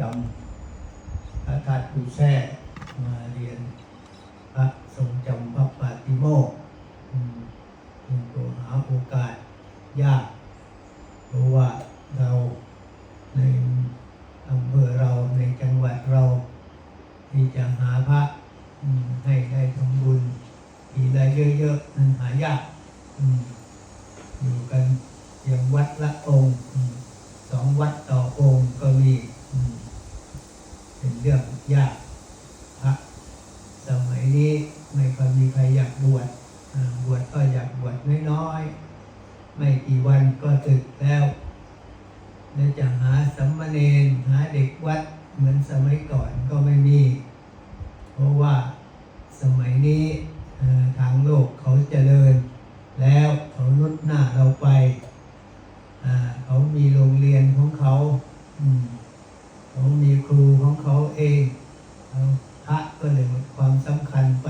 จำพระธาตุกุแท่มาเรียนพระทรงจำพระปาติโมกข์อืมเป็นตัวหาโอกาสยาก เพราะว่าเราในอำเภอเราในจังหวัดเรา ที่จะหาพระอืมให้ได้ทำบุญทีละเยอะๆนั้นหายากอืมอยู่กันเพียงวัดละองค์อืมสองวัดต่อองค์ก็มีอืมเป็นเรื่องยากพระสมัยนี้ไม่ค่อยมีใครอยากบวชอ่าบวชก็อยากบวชน้อยๆ ไม่กี่วันก็ตึกแล้ว แล้วจะหาสัมมาเนนหาเด็กวัดเหมือนสมัยก่อนก็ไม่มี เพราะว่าสมัยนี้เอ่อทางโลกเขาเจริญ แล้วเขานุดหน้าเราไปอ่าเขามีโรงเรียนของเขาอืมเขามีครูของเขาเองเอาพระก็เลยหมดความสำคัญไป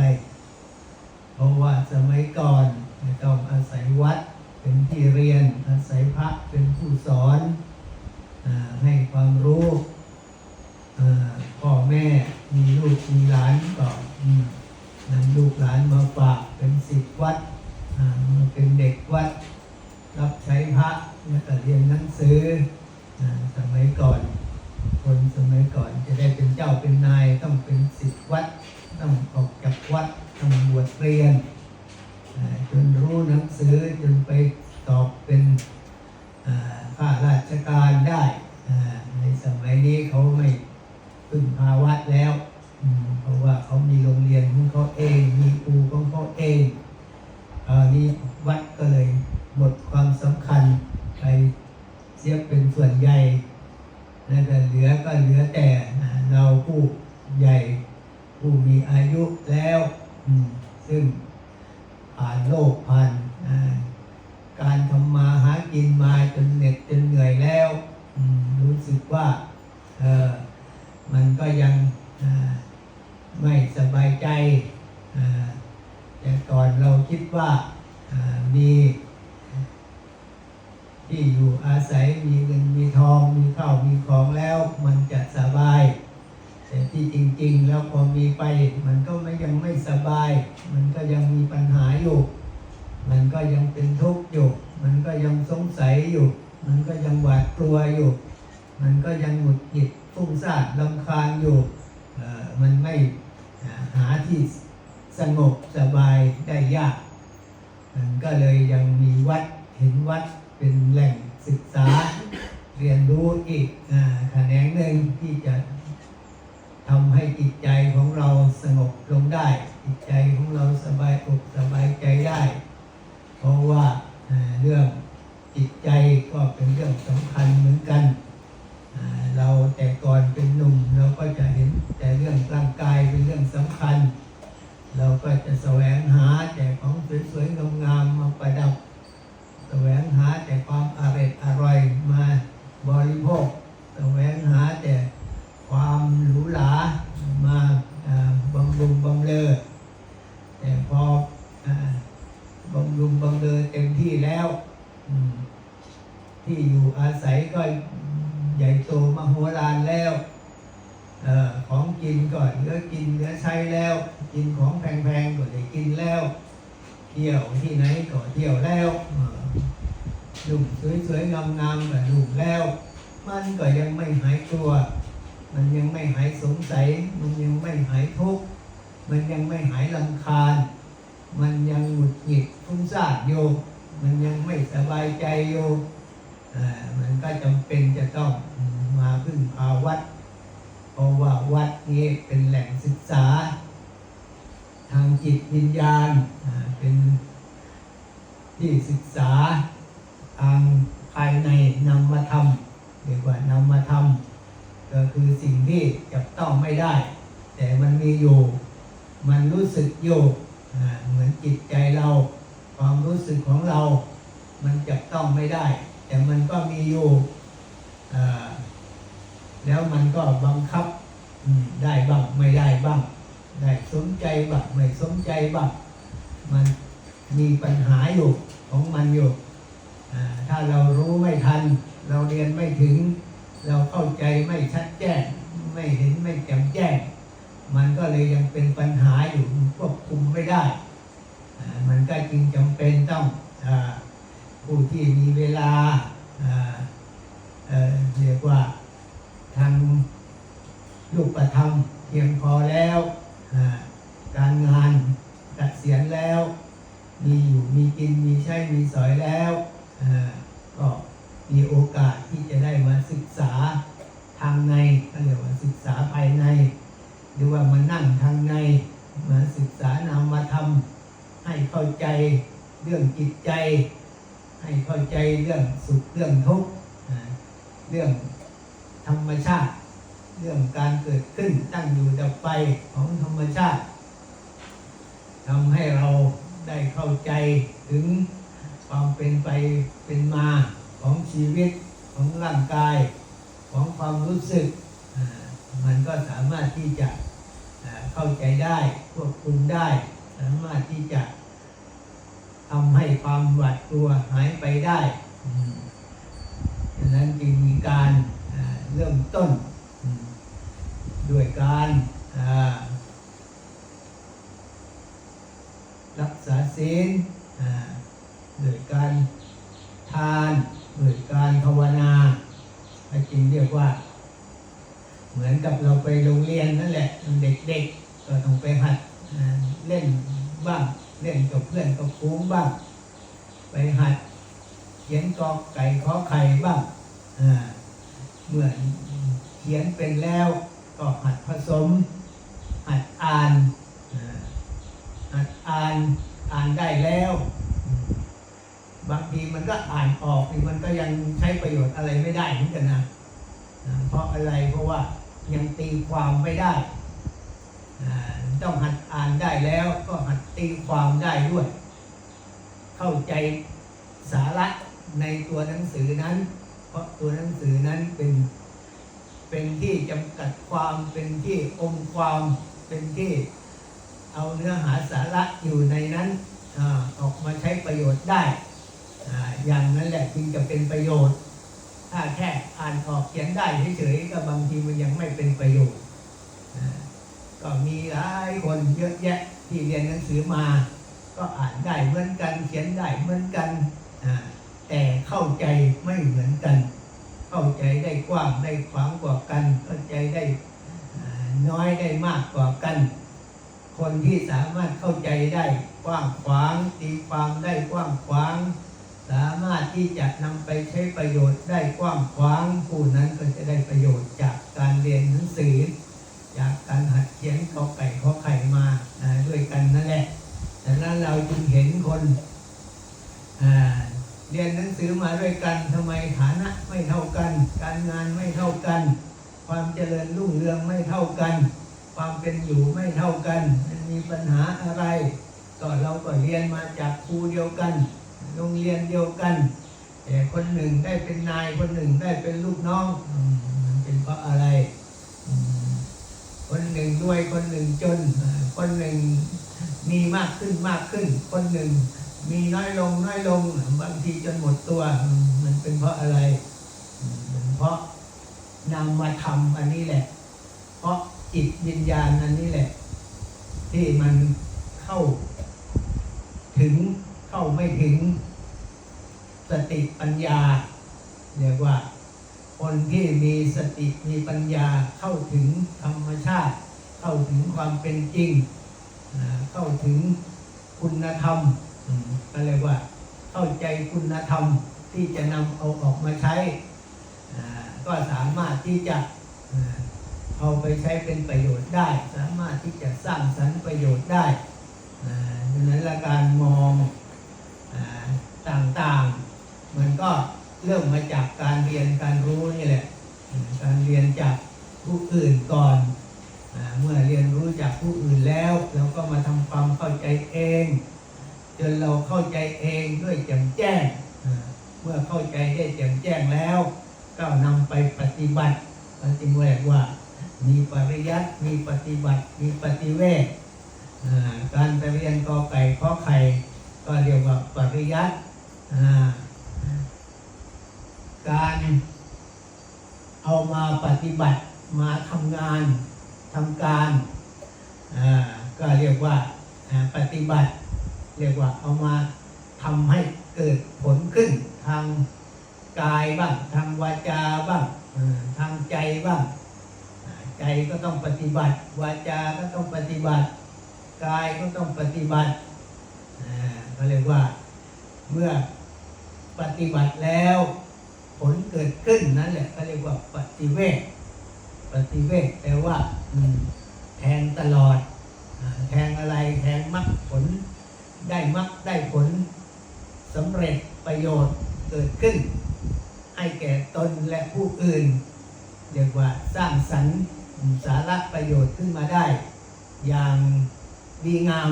เพราะว่าสมัยก่อนจะต้องอาศัยวัดเป็นที่เรียน อาศัยพระเป็นผู้สอนอาให้ความรู้อ่าพ่อแม่มีลูกมีหลานก็อืมนำลูกหลานมาฝากเป็นสิทธิวัดอ่ามาเป็นเด็กวัด รับใช้พระแล้วก็เรียนหนังสืออาสมัยก่อน คนสมัยก่อนจะได้เป็นเจ้าเป็นนายต้องเป็นสิทธิวัด ต้องออกจากวัดต้องบวชเรียนอ่าจนรู้หนังสือจนไปสอบเป็นอ่าข้าราชการได้อ่าในสมัย นี้เขาไม่พึ่งพาวัดแล้วอืมเพราะว่าเขามีโรงเรียนของเขาเอง มีครูของเขาเองอันนี้วัดก็เลยหมดความสำคัญไปเสียเป็นส่วนใหญ่ แล้วก็เหลือก็เหลือแต่อ่าเราผู้ใหญ่ ผู้มีอายุแล้วอืมซึ่งผ่านโลกผ่านอ่าการทำมาหากินมาจนเหน็ดจนเหนื่อยแล้วอืมรู้สึกว่าเออมันก็ยังอ่าไม่สบายใจอ่าแต่ก่อนเราคิดว่าอ่ามีที่อยู่อาศัยมีเงินมีทองมีข้าวมีของแล้วมันจะสบาย แต่ที่จริง ๆ แล้วพอมีไป มันก็ไม่ยังไม่สบาย มันก็ยังมีปัญหาอยู่ มัน ก็ยังเป็นทุกข์อยู่ มันก็ยังสงสัยอยู่ มันก็ยังหวาดกลัวอยู่ มันก็ยังหงุดหงิดฟุ้งซ่านลำคาญอยู่มันไม่หาที่สงบสบายได้ยาก มันก็เลยยังมีวัดเห็นวัดเป็นแหล่งศึกษา เรียนรู้อีกแขนงหนึ่งที่จะทำให้จิตใจของเราสงบลงได้ จิตใจของเราสบายอกสบายใจได้ เพราะว่าเรื่องจิตใจก็เป็นเรื่องสำคัญเหมือนกัน เราแต่ก่อนเป็นหนุ่มเราก็จะเห็นแต่เรื่องร่างกายเป็นเรื่องสำคัญ เราก็จะแสวงหาแต่ของสวยๆงามๆมาประดับ แสวงหาแต่ความอร่อยอร่อยมาบริโภค แสวงหาแต่ความหรูหราอ่าบำรุงบำเรอแต่พออ่าบำรุงบำเรอเต็มที่แล้วอืมที่อยู่อาศัย ก็ใหญ่โตมโหฬารแล้วออของกินก็เหลือกินเหลือใช้แล้ว กินของแพงๆก็ได้กินแล้ว เที่ยวที่ไหนก็เที่ยวแล้วเออลุ่มสวยๆงามๆก็ลุ่มแล้ว มันก็ยังไม่หายกลัว มันยังไม่หายสงสัย มันยังไม่หายทุกข์มันยังไม่หายลำคาญ มันยังหงุดหงิดฟุ้งซ่านอยู่มันยังไม่สบายใจอยู่ มันก็จำเป็นจะต้องมาพึ่งพาวัด เพราะว่าวัดนี้เป็นแหล่งศึกษา ทางจิตวิญญาณเป็นที่ศึกษาทางภายในนำมาทำเรียกว่านำมาทำก็คือสิ่งที่จับต้องไม่ได้ แต่มันมีอยู่ มันรู้สึกอยู่เหมือนจิตใจเรา ความรู้สึกของเรา มันจับต้องไม่ได้ แต่มันก็มีอยู่แล้วมันก็บังคับได้บ้างไม่ได้บ้าง ได้สนใจบ้างไม่สนใจบ้างมันมีปัญหาอยู่ของมันอยู่ถ้าเรารู้ไม่ทัน เราเรียนไม่ถึง เราเข้าใจไม่ชัดแจ้ง ไม่เห็นไม่แจ่มแจ้ง มันก็เลยยังเป็นปัญหาอยู่ควบคุมไม่ได้ มันก็จึงจำเป็นต้องอ ผู้ที่มีเวลาเอ่อเรียกว่าทางลูกประธรรมเพียงพอแล้ว การงานเสียนแล้ว มีอยู่มีกินมีใช้มีสอยแล้ว ก็มีโอกาสที่จะได้มาศึกษาทางในก็เรียกว่าศึกษาภายใน หรือว่ามานั่งทางในมาศึกษานามธรรมให้เข้าใจเรื่องจิตใจ ให้เข้าใจเรื่องสุขเรื่องทุกข์อ่าเรื่องธรรมชาติ เรื่องการเกิดขึ้นตั้งอยู่ดับไปของธรรมชาติทำให้เราได้เข้าใจถึงความเป็นไปเป็นมาของชีวิตของร่างกาย ของความรู้สึกอ่ามันก็สามารถที่จะอ่าเข้าใจได้ควบคุมได้ สามารถที่จะทำให้ความหวาดกลัวหายไปได้อืมดังนั้นจึงมี การเริ่มต้น ด้วยการรักษาศีลด้วยการทานด้วยการภาวนาจริงเรียกว่า เหมือนกับเราไปโรงเรียนนั่นแหละเด็กๆก็ต้องไปหัดเล่นบ้างเล่นกับเพื่อนกับฟูงบ้าง ไปหัดเขียนกอไก่ขอไข่บ้างอ่า เมื่อเขียนเป็นแล้วก็หัดผสม หัดอ่าน หัดอ่านอ่านได้แล้ว บางทีมันก็อ่านออกนี่มันก็ยังใช้ประโยชน์อะไรไม่ได้เหมือนกันนะเพราะอะไรเพราะว่ายังตีความไม่ได้ ต้องหัดอ่านได้แล้วก็หัดตีความได้ด้วย เข้าใจสาระในตัวหนังสือนั้น ราะตัวหนังสือนั้นเป็น เป็นที่จำกัดความเป็นที่องความเป็นที่เอาเนื้อหาสาระอยู่ในนั้นอออกมาใช้ประโยชน์ได้ออย่างนั้นแหละจึงจะเป็นประโยชน์ ถ้าแค่อ่านออกเขียนได้เฉยๆก็บางทีมันยังไม่เป็นประโยชน์ก็มีหลายคนเยอะแยะที่เรียนหนังสือมา ก็อ่านได้เหมือนกันเขียนได้เหมือนกันอ่า แต่เข้าใจไม่เหมือนกัน เข้าใจได้กว้างได้ขวางกว่ากัน เข้าใจได้น้อยได้มากกว่ากัน คนที่สามารถเข้าใจได้กว้างขวางตีความได้กว้างขวาง สามารถที่จะนำไปใช้ประโยชน์ได้กว้างขวางผู้นั้นก็จะได้ประโยชน์จากการเรียนหนังสือ จากการหัดเขียนขอไก่ขอไข่มาอ่าด้วยกันนั่นแหละดังนั้นเราจึงเห็นคนอ่าเรียนหนังสือมาด้วยกันทำไมฐานะไม่เท่ากัน การงานไม่เท่ากัน ความเจริญรุ่งเรืองไม่เท่า กัน ความเป็นอยู่ไม่เท่ากัน มันมีปัญหาอะไร ก็เราก็เรียนมาจากครูเดียวกัน โรงเรียนเดียวกัน แต่คนหนึ่งได้เป็นนายคนหนึ่งได้เป็นลูกน้องมันเป็นเพราะอะไร คนหนึ่งรวยคนหนึ่งจน คนหนึ่งมีมากขึ้นมากขึ้น คนหนึ่งมีน้อยลงน้อยลงบางทีจนหมดตัว มันเป็นเพราะอะไรเป็นเพราะนำมาทำอันนี้แหละ เพราะ จิตวิญญาณอันนี้แหละ ที่มันเข้า ถึงเข้าไม่ถึง สติปัญญาเรียกว่า คนที่มีสติมีปัญญาเข้าถึงธรรมชาติ เข้าถึงความเป็นจริง เข้าถึงคุณธรรมก็เรียกว่า เข้าใจคุณธรรมที่จะนำเอาออกมาใช้ ก็สามารถที่จะ เอาไปใช้เป็นประโยชน์ได้ สามารถที่จะสร้างสรรค์ประโยชน์ได้ดังนั้นละการมองอต่างๆ มันก็เริ่มมาจากการเรียนการรู้นี่แหละ การเรียนจากผู้อื่นก่อนอเมื่อเรียนรู้จากผู้อื่นแล้วเราก็มาทำความเข้าใจเอง จนเราเข้าใจเองด้วยแจ่มแจ้ง เมื่อเข้าใจได้แจ่มแจ้งแล้ว ก็นำไปปฏิบัติปฏิเวทว่า มีปริยัติมีปฏิบัติ มีปฏิเวทการไปเรียนกอไก่ขอไข่ก็เรียกว่าปริยัติการเอามาปฏิบัติมาทำงานทำการก็เรียกว่าปฏิบัติ เรียกว่าเอามาทำให้เกิดผลขึ้นทางกายบ้างทางวาจาบ้างทางใจบ้าง ใจก็ต้องปฏิบัติ วาจาก็ต้องปฏิบัติ กายก็ต้องปฏิบัติอ่าก็เรียกว่าเมื่อปฏิบัติแล้วผลเกิดขึ้นนั่นแหละก็เรียกว่าปฏิเวทปฏิเวทแปลว่าแทงตลอด แทงอะไรแทงมรรคผล ได้มรรคได้ผลสำเร็จประโยชน์เกิดขึ้น ให้แก่ตนและผู้อื่น เรียกว่าสร้างสรรค์ สาระประโยชน์ขึ้นมาได้ อย่างดีงาม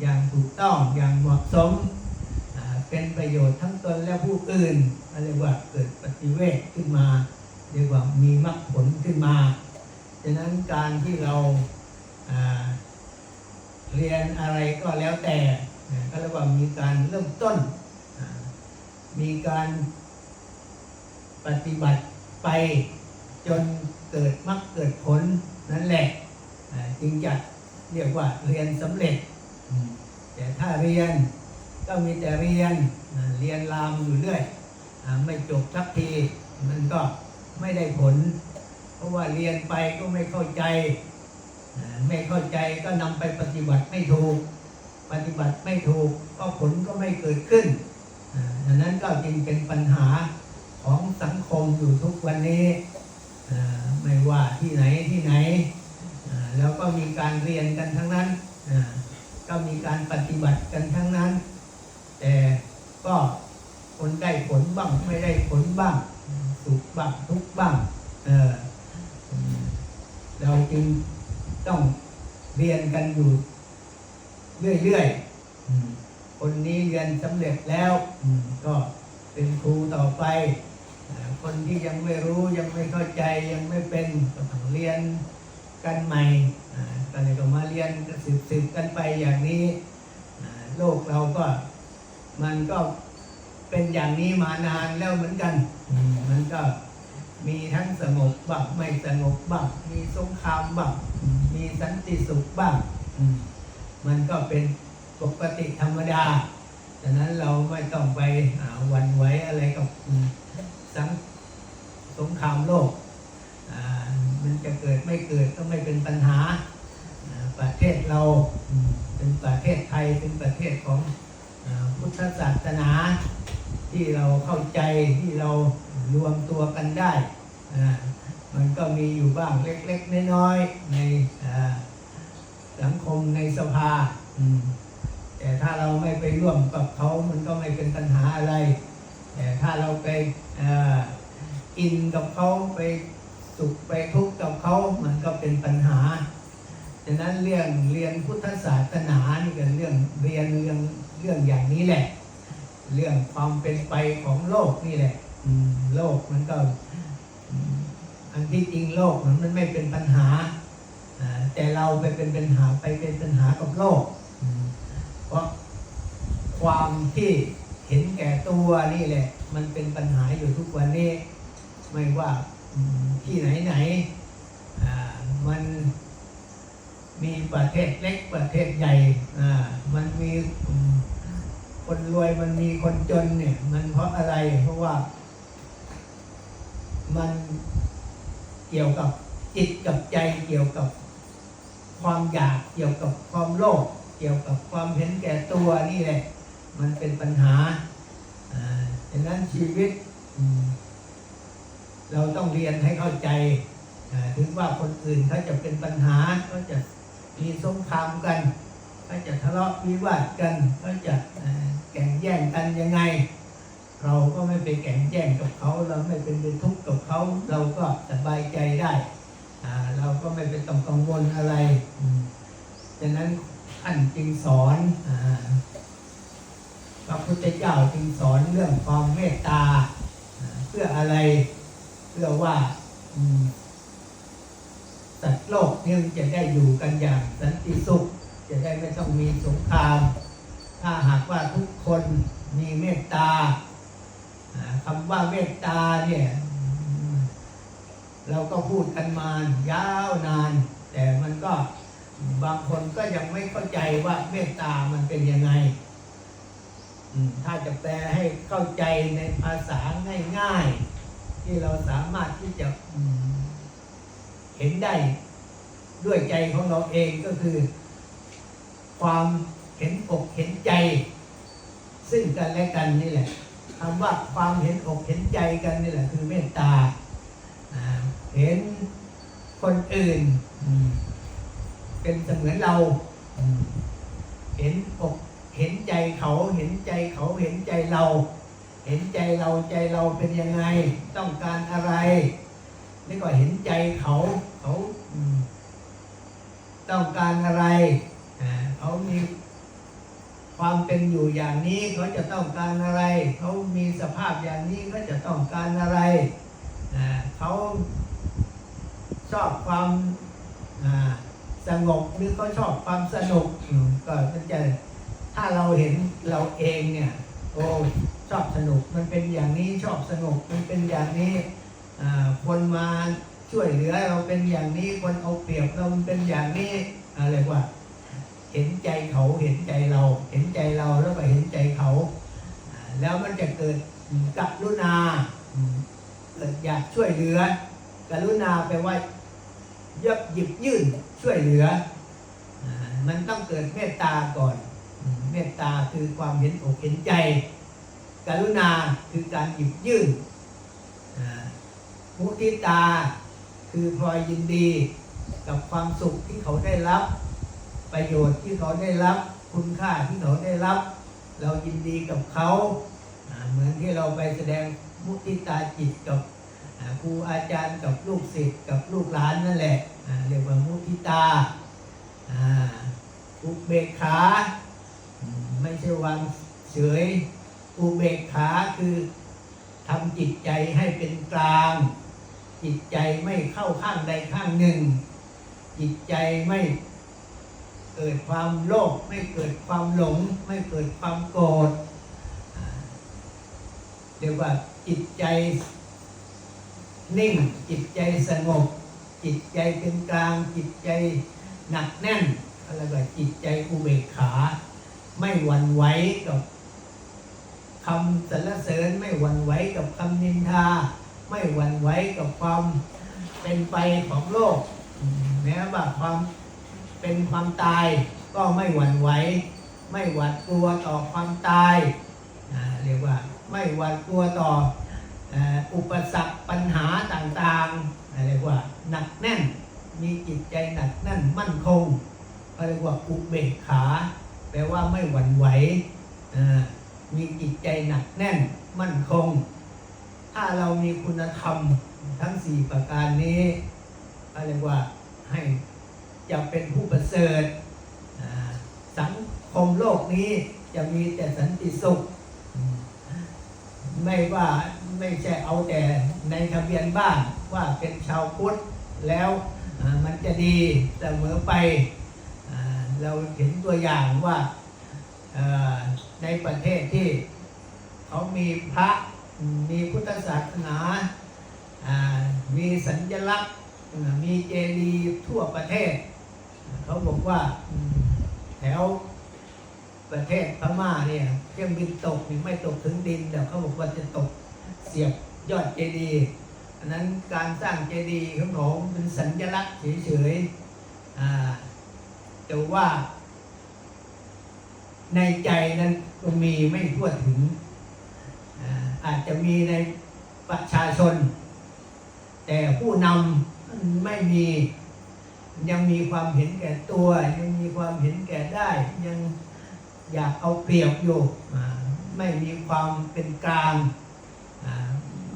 อย่างถูกต้องอย่างเหมาะสม เป็นประโยชน์ทั้งตนและผู้อื่นเรียกว่าเกิดปฏิเวทขึ้นมา เรียกว่ามีมรรคผลขึ้นมาฉะนั้นการที่เราเรียนอะไรก็แล้วแต่ก็เรียกว่ามีการเริ่มต้น มีการปฏิบัติไปจน กิดมรรคเกิดผลนั่นแหละจึงจะเรียกว่าเรียนสำเร็จ แต่ถ้าเรียนก็มีแต่เรียนเรียนลามอยู่เรื่อยไม่จบสักทีมันก็ไม่ได้ผล เพราะว่าเรียนไปก็ไม่เข้าใจ ไม่เข้าใจก็นำไปปฏิบัติไม่ถูก ปฏิบัติไม่ถูกก็ผลก็ไม่เกิดขึ้นอ่าดังนั้นก็จึงเป็นปัญหาของสังคมอยู่ทุกวันนี้ ไม่ว่าที่ไหนที่ไหน แล้วก็มีการเรียนกันทั้งนั้น ก็มีการปฏิบัติกันทั้งนั้น แต่ก็คนได้ผลบ้างไม่ได้ผลบ้าง สุขบ้างทุกบ้างเเราจึงต้องเรียนกันอยู่เรื่อยๆคนนี้เรียนสำเร็จแล้วก็เป็นครูต่อไป คนที่ยังไม่รู้ยังไม่เข้าใจยังไม่เป็นก็ต้องเรียนกันใหม่อ่าก็เลยก็มาเรียนสืบสืบกันไปอย่างนี้โลกเราก็มันก็เป็นอย่างนี้มานานแล้วเหมือนกัน มันก็มีทั้งสงบบ้างไม่สงบบ้างมีสงครามบ้างมีสันติสุขบ้างมันก็เป็นปกติธรรมดาฉะนั้นเราไม่ต้องไปหวันไหวอะไรกับ สังสงครามโลก มันจะเกิดไม่เกิดก็ไม่เป็นปัญหา ประเทศเราเป็นประเทศไทยเป็นประเทศของพุทธศาสนาที่เราเข้าใจที่เรารวมตัวกันได้ มันก็มีอยู่บ้างเล็กๆน้อยๆในสังคมในสภา แต่ถ้าเราไม่ไปร่วมกับเขามันก็ไม่เป็นปัญหาอะไร ถ้าเราไปอินกับเขาไปสุขไปทุกข์กับเขามันก็เป็นปัญหาฉะนั้นเรื่องเรียนพุทธศาสนานี่ก็เรื่องเรียนเรื่องเรื่องอย่างนี้แหละ เรื่องความเป็นไปของโลกนี่แหละโลกมันก็ อันที่จริงโลกมันมันไม่เป็นปัญหาแต่เราไปเป็นปัญหาไปเป็นปัญหากับโลกเพราะความที่ เห็นแก่ตัวนี่แหละ มันเป็นปัญหาอยู่ทุกวันนี้ ไม่ว่าที่ไหนไหนๆมันมีประเทศเล็กประเทศใหญ่ มันมีคนรวยมันมีคนจนเนี่ย มันเพราะอะไร เพราะว่า มันเกี่ยวกับจิตกับใจเกี่ยวกับความอยากเกี่ยวกับความโลภเกี่ยวกับความเห็นแก่ตัวนี่แหละ มันเป็นปัญหาอ่าดังนั้นชีวิตเราต้องเรียนให้เข้าใจ ถึงว่าคนอื่นเขาจะเป็นปัญหาเขาจะมีสงครามกันเขาจะทะเลาะวิวาทกันเขาจะแข่งแย่งกันยังไง เราก็ไม่ไปแข่งแย่งกับเขาเราไม่เป็นไปทุกข์กับเขาเราก็สบายใจได้เราก็ไม่ไปต้องกังวลอะไรดังนั้นท่านจึงสอนอ พระพุทธเจ้าจึงสอนเรื่องความเมตตา เพื่ออะไรเพื่อว่าสัตว์โลกนี้มันจะได้อยู่กันอย่างสันติสุข จะได้ไม่ต้องมีสงคราม ถ้าหากว่าทุกคนมีเมตตาคำว่าเมตตาเนี่ย เราก็พูดกันมายาวนาน แต่มันก็บางคนก็ยังไม่เข้าใจว่าเมตตามันเป็นยังไง ถ้าจะแปลให้เข้าใจในภาษาง่ายๆ ที่เราสามารถที่จะเห็นได้ด้วยใจของเราเองก็คือ ความเห็นอกเห็นใจ ซึ่งกันและกันนี่แหละคำว่าความเห็นอกเห็นใจกันนี่แหละคือเมตตาเห็นคนอื่น เป็นเสมือนเรา เห็นอก เห็นใจเขาเห็นใจเขาเห็นใจเรา เห็นใจเราใจเราเป็นยังไง ต้องการอะไรนี่ก็เห็นใจเขาเขาต้องการอะไรเขามีความเป็นอยู่อย่างนี้เขาจะต้องการอะไร เขามีสภาพอย่างนี้เขาจะต้องการอะไรเขาชอบความสงบหรือเขาชอบความสนุกก็มันจะ ถ้าเราเห็นเราเองเนี่ย โอ้ชอบสนุกมันเป็นอย่างนี้ชอบสนุกมันเป็นอย่างนี้คนมาช่วยเหลือเราเป็นอย่างนี้คนเอาเปรียบเราเป็นอย่างนี้อะไรว่า เห็นใจเขาเห็นใจเรา เห็นใจเราแล้วก็เห็นใจเขา แล้วมันจะเกิดกรุณาอืมเกิดอยากช่วยเหลือกรุณาแปลว่ายับหยิบยื่นช่วยเหลือ มันต้องเกิดเมตตาก่อน เมตตาคือความเห็นอกเห็นใจ กรุณาคือการหยิบยื่นอ่ามุทิตาคือพอยยินดีกับความสุขที่เขาได้รับ ประโยชน์ที่เขาได้รับ คุณค่าที่เขาได้รับ เรายินดีกับเขา เหมือนที่เราไปแสดงมุทิตาจิตกับครูอาจารย์กับลูกศิษย์กับลูกหลานนั่นแหละเรียกว่ามุทิตาอุเบกขา ไม่ใช่วางเฉยอุเบกขาคือทำจิตใจให้เป็นกลาง จิตใจไม่เข้าข้างใดข้างหนึ่ง จิตใจไม่เกิดความโลภไม่เกิดความหลง ไม่เกิดความโกรธเรียกว่าจิตใจนิ่ง จิตใจสงบ จิตใจเป็นกลาง จิตใจหนักแน่นอะไรแบบจิตใจอุเบกขา ไม่หวั่นไหวกับคำสรรเสริญไม่หวั่นไหวกับคำนินทา ไม่หวั่นไหวกับความเป็นไปของโลกแม้ว่าความเป็นความตายก็ไม่หวั่นไหวไม่หวาดกลัวต่อความตายาเรียกว่าไม่หวาดกลัวต่ออุปสรรคปัญหาต่างๆอ่าเรียกว่าหนักแน่นมีจิตใจหนักแน่นมั่นคงเรียกว่าอุเบกขา ลว่าไม่หวั่นไหวมีจิตใจหนักแน่นมั่นคง ถ้าเรามีคุณธรรมทั้งสี่ประการนี้ก็เรียกว่าให้จะเป็นผู้ประเสริฐสังคมโลกนี้จะมีแต่สันติสุข ไม่ว่าไม่ใช่เอาแต่ในทะเบียนบ้านว่าเป็นชาวพุทธแล้วมันจะดีเสมอไป เราเห็นตัวอย่างว่าในประเทศที่เขามีพระมีพุทธศาสนา มีสัญลักษณ์ มีเจดีย์ทั่วประเทศ เขาบอกว่าแถวประเทศพม่าเนี่ยเครื่องบินตกนี่ไม่ตกถึงดินแต่เขาบอกว่าจะตกเสียบยอดเจดีย์อันนั้นการสร้างเจดีย์ของเขาเป็นสัญลักษณ์เฉยๆ แต่ว่า ในใจนั้นก็มีไม่ทั่วถึง อาจจะมีในประชาชน แต่ผู้นำไม่มียังมีความเห็นแก่ตัว ยังมีความเห็นแก่ได้ ยังอยากเอาเปรียบอยู่ไม่มีความเป็นกลาง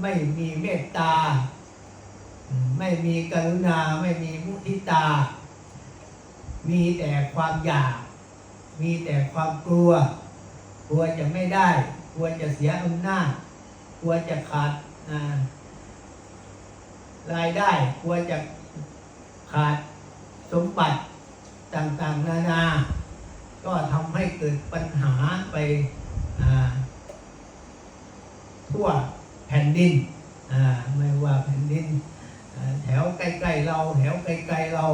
ไม่มีเมตตา ไม่มีกรุณา ไม่มีมุทิตา มีแต่ความอยาก มีแต่ความกลัว กลัวจะไม่ได้ กลัวจะเสียอำนาจ กลัวจะขาดรายได้ กลัวจะขาดสมบัติต่างๆ นานา ก็ทำให้เกิดปัญหาไปาทั่วแผ่นดิน ไม่ว่าแผ่นดิน แถวใกล้ ๆ เรา แถวไกลๆเรา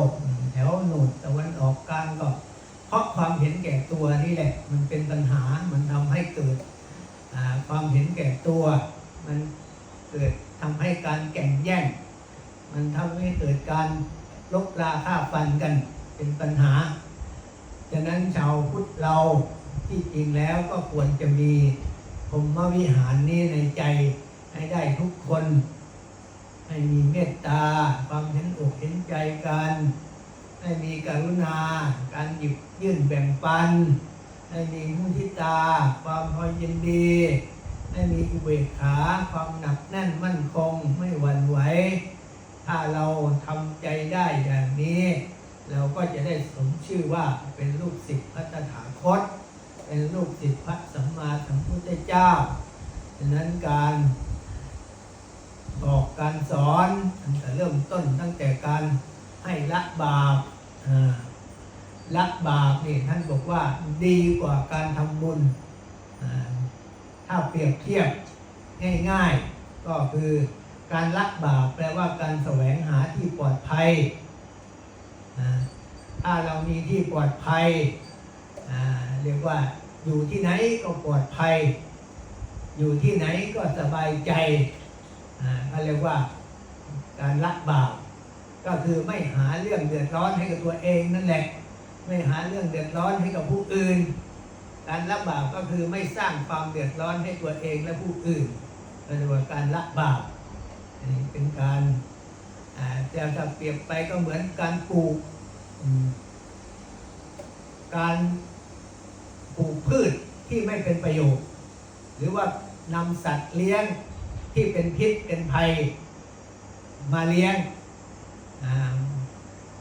ถวหนุดตะวันออกกลางก็เพราะความเห็นแก่ตัวนี่แหละ มันเป็นปัญหามันทำให้เกิดความเห็นแก่ตัว มันเกิดทำให้การแข่งแย่ง มันทำให้เกิดการลบราค่าฟันกันเป็นปัญหาฉะนั้นชาวพุทธเราที่จริงแล้วก็ควรจะมีพรมวิหารนี้ในใจให้ได้ทุกคน ให้มีเมตตา ความเห็นอกเห็นใจกัน ให้มีกรุณา การหยิบยื่นแบ่งปัน ให้มีมุทิตา ความพอยินดี ให้มีอุเบกขา ความหนักแน่นมั่นคงไม่หวั่นไหว ถ้าเราทำใจได้อย่างนี้ เราก็จะได้สมชื่อว่าเป็นลูกศิษย์พระตถาคต เป็นลูกศิษย์พระสัมมาสัมพุทธเจ้าฉะนั้นการบอกการสอนตั้งแต่เริ่มต้นตั้งแต่การให้ละบาป ละบาปนี่ท่านบอกว่าดีกว่าการทำบุญ ถ้าเปรียบเทียบง่ายๆ ก็คือการละบาปแปลว่าการแสวงหาที่ปลอดภัย ถ้าเรามีที่ปลอดภัย เรียกว่าอยู่ที่ไหนก็ปลอดภัย อยู่ที่ไหนก็สบายใจก็เรียกว่าการละบาป ก็คือไม่หาเรื่องเดือดร้อนให้กับตัวเองนั่นแหละ ไม่หาเรื่องเดือดร้อนให้กับผู้อื่น การละบาปก็คือไม่สร้างความเดือดร้อนให้ตัวเองและผู้อื่นเรียกว่าการละบาปอันนี้เป็นการแต่ถ้าเปรียบไปก็เหมือนการปลูก การปลูกพืชที่ไม่เป็นประโยชน์ หรือว่านำสัตว์เลี้ยงที่เป็นพิษเป็นภัย มาเลี้ยง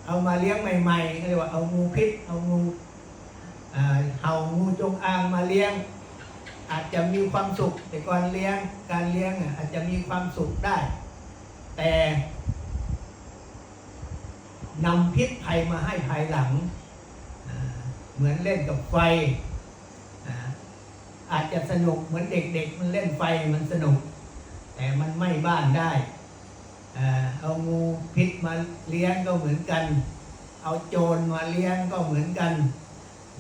เอามาเลี้ยงใหม่ๆก็เรียกว่าเอางูพิษ เอางูเห่างูจงอางมาเลี้ยง อาจจะมีความสุข แต่ก่อนเลี้ยงการเลี้ยงอาจจะมีความสุขได้ แต่นำพิษภัยมาให้ภายหลัง เหมือนเล่นกับไฟ อาจจะสนุกเหมือนเด็กๆ มันเล่นไฟมันสนุก แต่มันไหม้บ้านได้ เอางูพิษมาเลี้ยงก็เหมือนกัน เอาโจรมาเลี้ยงก็เหมือนกัน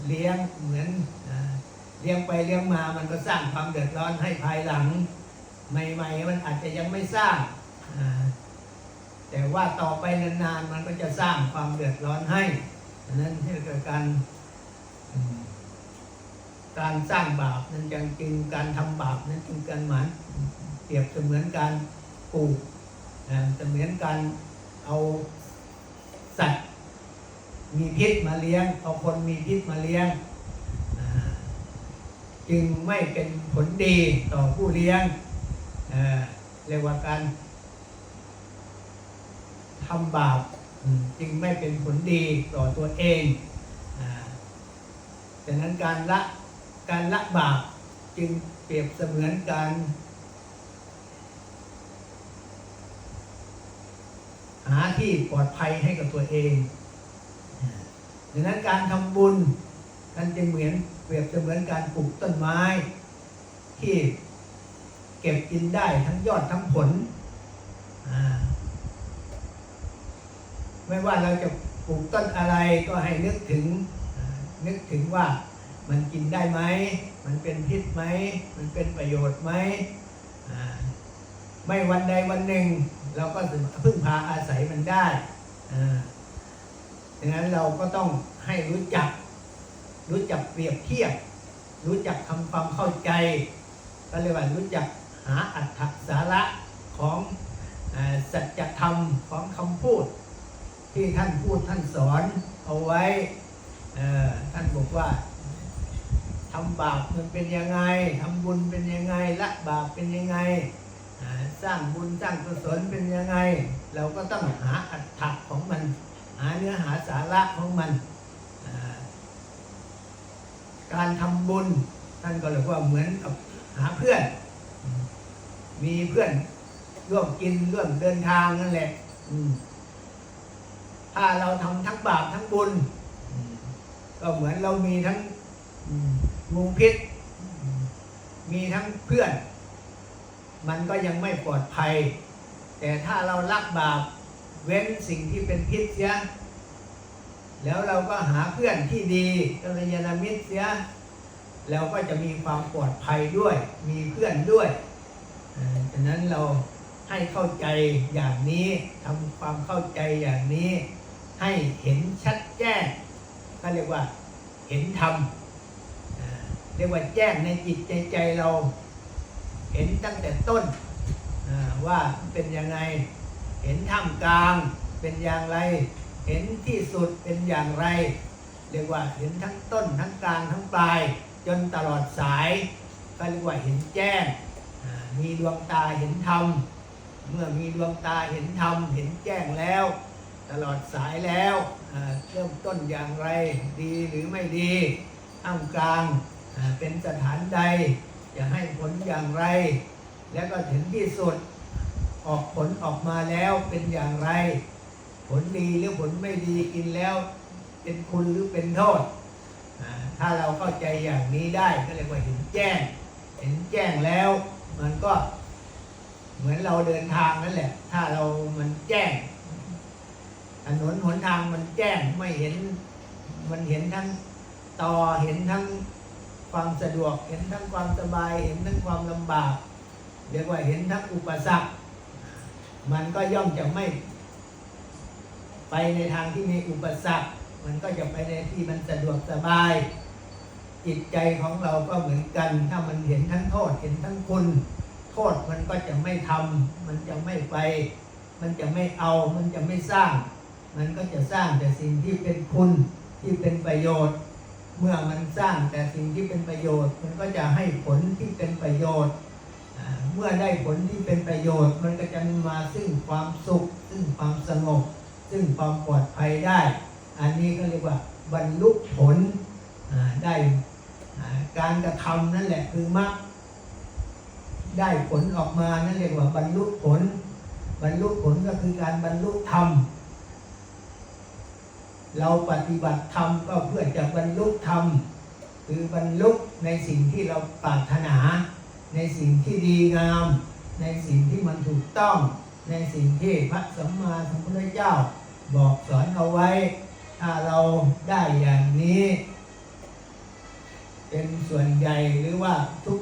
เลี้ยงเหมือนอเลี้ยงไปเลี้ยงมามันก็สร้างความเดือดร้อนให้ภายหลัง ใหม่ๆมันอาจจะยังไม่สร้าง แต่ว่าต่อไปนานๆมันก็จะสร้างความเดือดร้อนให้ดังนั้นที่เกิดการการสร้างบาปนั้นจึงการทำบาปนั้นจึงการหมันเปรียบเสมือนการปลูก นะเสมือนการเอาสัตว์มีพิษมาเลี้ยงเอาคนมีพิษมาเลี้ยง จึงไม่เป็นผลดีต่อผู้เลี้ยงเรียกว่าการทำบาปจึงไม่เป็นผลดีต่อตัวเองดังนั้นการละการละบาปจึงเปรียบเสมือนการ หาที่ปลอดภัยให้กับตัวเองดังนั้นการทำบุญกันจึงเหมือนเปรียบเสมือนการปลูกต้นไม้ ที่เก็บกินได้ทั้งยอดทั้งผล ไม่ว่าเราจะปลูกต้นอะไรก็ให้นึกถึงนึกถึงว่ามันกินได้ไหม มันเป็นพิษไหม มันเป็นประโยชน์ไหม ไม่วันใดวันหนึ่ง เราก็พึ่งพาอาศัยมันได้ดังนั้นเราก็ต้องให้รู้จัก รู้จักเปรียบเทียบ รู้จักทำความเข้าใจ ก็เรียกว่ารู้จักหาอัตถสาระของอสัจธรรมของคำพูด ที่ท่านพูดท่านสอนเอาไว้ท่านบอกว่าทำบาปมันเป็นยังไงทำบุญเป็นยังไงละบาปเป็นยังไง สร้างบุญสร้างกุศลเป็นยังไง เราก็ต้องหาอัตถะของมัน หาเนื้อหาสาระของมัน การทำบุญท่านก็เรียกว่าเหมือนกับหาเพื่อน มีเพื่อนร่วมกินร่วมเดินทางนั่นแหละถ้าเราทำทั้งบาปทั้งบุญ ก็เหมือนเรามีทั้งงูพิษ มีทั้งเพื่อน มันก็ยังไม่ปลอดภัย แต่ถ้าเราลักบาปเว้นสิ่งที่เป็นพิษเสีย แล้วเราก็หาเพื่อนที่ดีกัลยาณมิตรเสียเราก็จะมีความปลอดภัยด้วย มีเพื่อนด้วยอ่าฉะนั้นเราให้เข้าใจอย่างนี้ทำความเข้าใจอย่างนี้ ให้เห็นชัดแจ้งก็เรียกว่าเห็นธรรมเรียกว่าแจ้งในจิตใจใจเรา เห็นตั้งแต่ต้นว่าเป็นยังไง เห็นท่ามกลางเป็นอย่างไร เห็นที่สุดเป็นอย่างไร เรียกว่าเห็นทั้งต้นทั้งกลางทั้งปลาย จนตลอดสาย ก็เรียกว่าเห็นแจ้งอ่ามีดวงตาเห็นธรรม เมื่อมีดวงตาเห็นธรรม เห็นแจ้งแล้ว ตลอดสายแล้วเริ่มต้นอย่างไร ดีหรือไม่ดีท่ามกลางเป็นสถานใด จะให้ผลอย่างไร แล้วก็ถึงที่สุดออกผลออกมาแล้วเป็นอย่างไร ผลดีหรือผลไม่ดีกินแล้ว เป็นคุณหรือเป็นโทษ ถ้าเราเข้าใจอย่างนี้ได้ก็เรียกว่าเห็นแจ้ง เห็นแจ้งแล้ว มันก็เหมือนเราเดินทางนั่นแหละ ถ้าเรามันแจ้งถนนหนทางมันแจ้งไม่เห็น มันเห็นทั้งต่อเห็นทั้ง ความสะดวก เห็นทั้งความสบาย เห็นทั้งความลำบาก เรียกว่าเห็นทั้งอุปสรรค มันก็ย่อมจะไม่ ไปในทางที่มีอุปสรรค มันก็จะไปในที่มันสะดวกสบาย จิตใจของเราก็เหมือนกัน ถ้ามันเห็นทั้งโทษ เห็นทั้งคุณ โทษมันก็จะไม่ทำมันจะไม่ไป มันจะไม่เอา มันจะไม่สร้าง มันก็จะสร้างแต่สิ่งที่เป็นคุณที่เป็นประโยชน์ เมื่อมันสร้างแต่สิ่งที่เป็นประโยชน์ มันก็จะให้ผลที่เป็นประโยชน์ เมื่อได้ผลที่เป็นประโยชน์ มันก็จะมาซึ่งความสุข ซึ่งความสงบ ซึ่งความปลอดภัยได้ อันนี้ก็เรียกว่าบรรลุผลได้การกระทำนั่นแหละคือมรรคได้ผลออกมานั่นเรียกว่าบรรลุผล บรรลุผลก็คือการบรรลุธรรม เราปฏิบัติธรรมก็เพื่อจะบรรลุธรรม คือบรรลุในสิ่งที่เราปรารถนา ในสิ่งที่ดีงาม ในสิ่งที่มันถูกต้อง ในสิ่งที่พระสัมมาสัมพุทธเจ้า บอกสอนเอาไว้ ถ้าเราได้อย่างนี้ เป็นส่วนใหญ่หรือว่า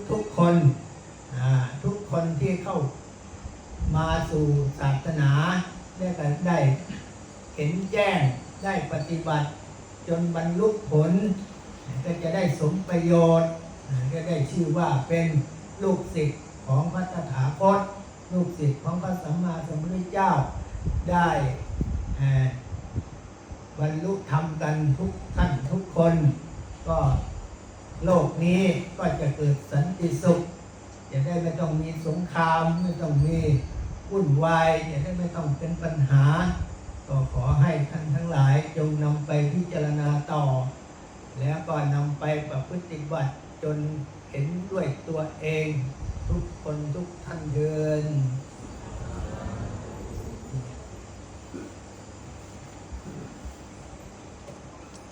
ทุกๆคนทุกคนที่เข้ามาสู่ศาสนาได้ก็ได้เห็นแจ้ง ได้ปฏิบัติ จนบรรลุผล ก็จะได้สมประโยชน์ก็ได้ชื่อว่าเป็นลูกศิษย์ของพระตถาคต ลูกศิษย์ของพระสัมมาสัมพุทธเจ้าได้บรรลุธรรมกันทุกท่านทุกคน ก็โลกนี้ก็จะเกิดสันติสุข จะได้ไม่ต้องมีสงคราม ไม่ต้องมีวุ่นวาย จะได้ไม่ต้องเป็นปัญหา ก็ขอให้ท่านทั้งหลายจงนำไปพิจารณาต่อ แล้วก็นำไปประพฤติบัติจนเห็นด้วยตัวเอง ทุกคนทุกท่านเดิน